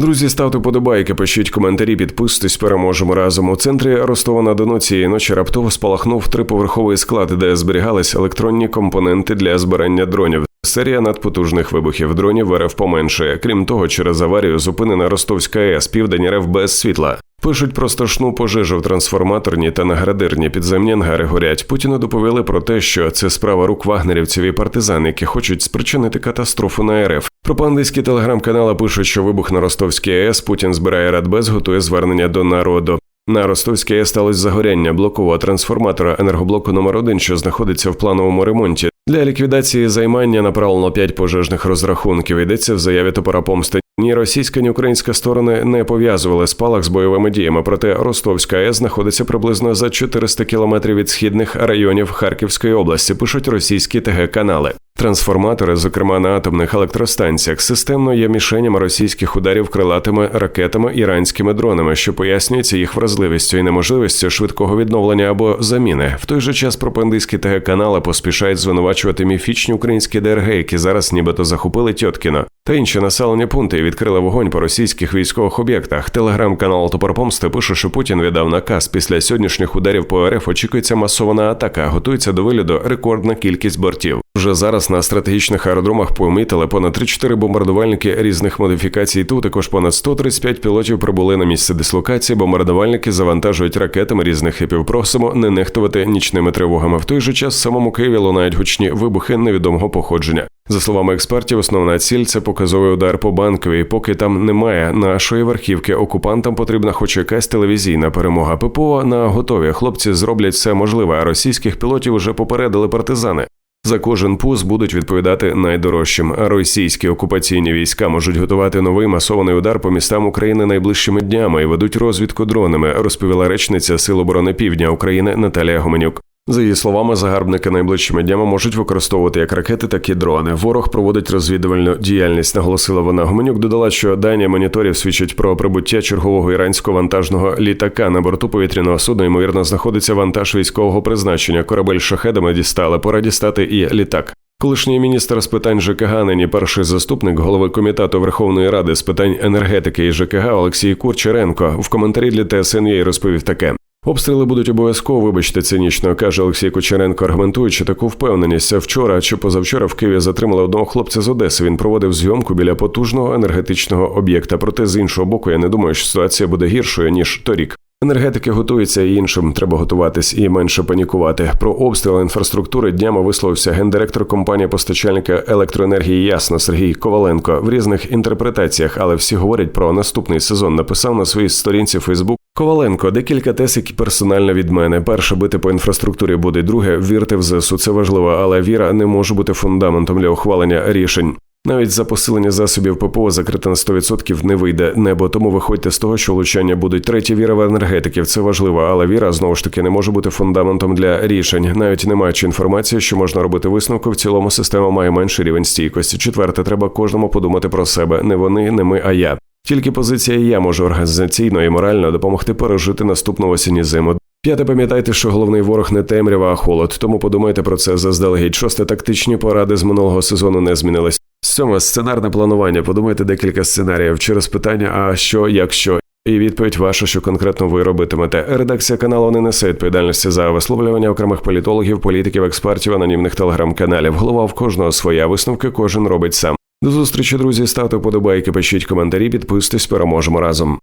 Друзі, ставте подобайки, пишіть коментарі, підписуйтесь, переможемо разом. У центрі Ростова на Дону цієї ночі раптово спалахнув триповерховий склад, де зберігались електронні компоненти для збирання дронів. Серія надпотужних вибухів дронів РФ поменшує. Крім того, через аварію зупинена Ростовська АЕС, південь РФ без світла. Пишуть про страшну пожежу в трансформаторні та наградирні підземні ангари горять. Путіну доповіли про те, що це справа рук вагнерівців і партизан, які хочуть спричинити катастрофу на РФ. Пропагандистські телеграм-канали пишуть, що вибух на Ростовській АЕС Путін збирає Радбез, готує звернення до народу. На Ростовській АЕС сталося загоряння блокового трансформатора енергоблоку номер 1 що знаходиться в плановому ремонті. Для ліквідації займання направлено 5 пожежних розрахунків. Йдеться в заяві топора помсти. Ні російська, ні українська сторони не пов'язували спалах з бойовими діями. Проте Ростовська АЕС знаходиться приблизно за 400 кілометрів від східних районів Харківської області. Пишуть російські ТГ канали. Трансформатори, зокрема на атомних електростанціях, системно є мішенями російських ударів крилатими ракетами іранськими дронами, що пояснюється їх вразливістю і неможливістю швидкого відновлення або заміни. В той же час пропагандистські ТГ канали поспішають звинувачувати міфічні українські ДРГ, які зараз нібито захопили Тьоткіно. Та інші населені пункти відкрили вогонь по російських військових об'єктах. Телеграм-канал Топор Помсти пише, що Путін віддав наказ. Після сьогоднішніх ударів по РФ очікується масована атака. Готується до виліду рекордна кількість бортів. Вже зараз на стратегічних аеродромах помітили понад 3-4 бомбардувальники різних модифікацій. Тут також понад 135 пілотів прибули на місце дислокації. Бомбардувальники завантажують ракетами різних типів. Просимо не нехтувати нічними тривогами. В той же час в самому Києві лунають гучні вибухи невідомого походження. За словами експертів, основна ціль це показовий удар по банковій. Поки там немає нашої верхівки, окупантам потрібна хоч якась телевізійна перемога. ППО на готові. Хлопці зроблять все можливе. А російських пілотів вже попередили партизани. За кожен пус будуть відповідати найдорожчим. Російські окупаційні війська можуть готувати новий масований удар по містам України найближчими днями і ведуть розвідку дронами. Розповіла речниця Сил оборони Півдня України Наталія Гоменюк. За її словами, загарбники найближчими днями можуть використовувати як ракети, так і дрони. Ворог проводить розвідувальну діяльність. Наголосила вона. Гуменюк додала, що дані моніторів свідчать про прибуття чергового іранського вантажного літака на борту повітряного судна. Ймовірно, знаходиться вантаж військового призначення. Корабель шахедами дістали. Пора дістати і літак. Колишній міністр з питань ЖКГ, нині перший заступник голови комітету Верховної Ради з питань енергетики і ЖКГ Олексій Курчеренко в коментарі для ТСНЄ розповів таке. Обстріли будуть обов'язково, вибачте, цинічно, каже Олексій Кучеренко, аргументуючи таку впевненість. Вчора чи позавчора в Києві затримали одного хлопця з Одеси. Він проводив зйомку біля потужного енергетичного об'єкта. Проте з іншого боку, я не думаю, що ситуація буде гіршою ніж торік. Енергетики готуються і іншим треба готуватись і менше панікувати. Про обстріл інфраструктури днями висловився гендиректор компанії постачальника електроенергії Ясно Сергій Коваленко в різних інтерпретаціях, але всі говорять про наступний сезон. Написав на своїй сторінці Фейсбук. Коваленко, декілька тесик персонально від мене. Перше бити по інфраструктурі буде. Друге вірте в ЗСУ. Це важливо, але віра не може бути фундаментом для ухвалення рішень. Навіть за посилення засобів ППО закрити на 100% не вийде небо, тому виходьте з того, що влучання будуть третя віра в енергетиків. Це важливо, але віра знову ж таки не може бути фундаментом для рішень. Навіть не маючи інформації, що можна робити висновку. В цілому система має менший рівень стійкості. Четверте, треба кожному подумати про себе. Не вони, не ми, а я. Тільки позиція я можу організаційно і морально допомогти пережити наступну осінню зиму. П'яте, пам'ятайте, що головний ворог не темрява, а холод. Тому подумайте про це заздалегідь. Шосте тактичні поради з минулого сезону не змінились. Сьоме сценарне планування. Подумайте декілька сценаріїв через питання, а що, якщо. І відповідь ваша, що конкретно ви робитимете. Редакція каналу не несе відповідальності за висловлювання окремих політологів, політиків, експертів, анонімних телеграм-каналів. Голова в кожного своя висновки кожен робить сам. До зустрічі, друзі. Ставте вподобайки, пишіть коментарі, підписуйтесь, переможемо разом.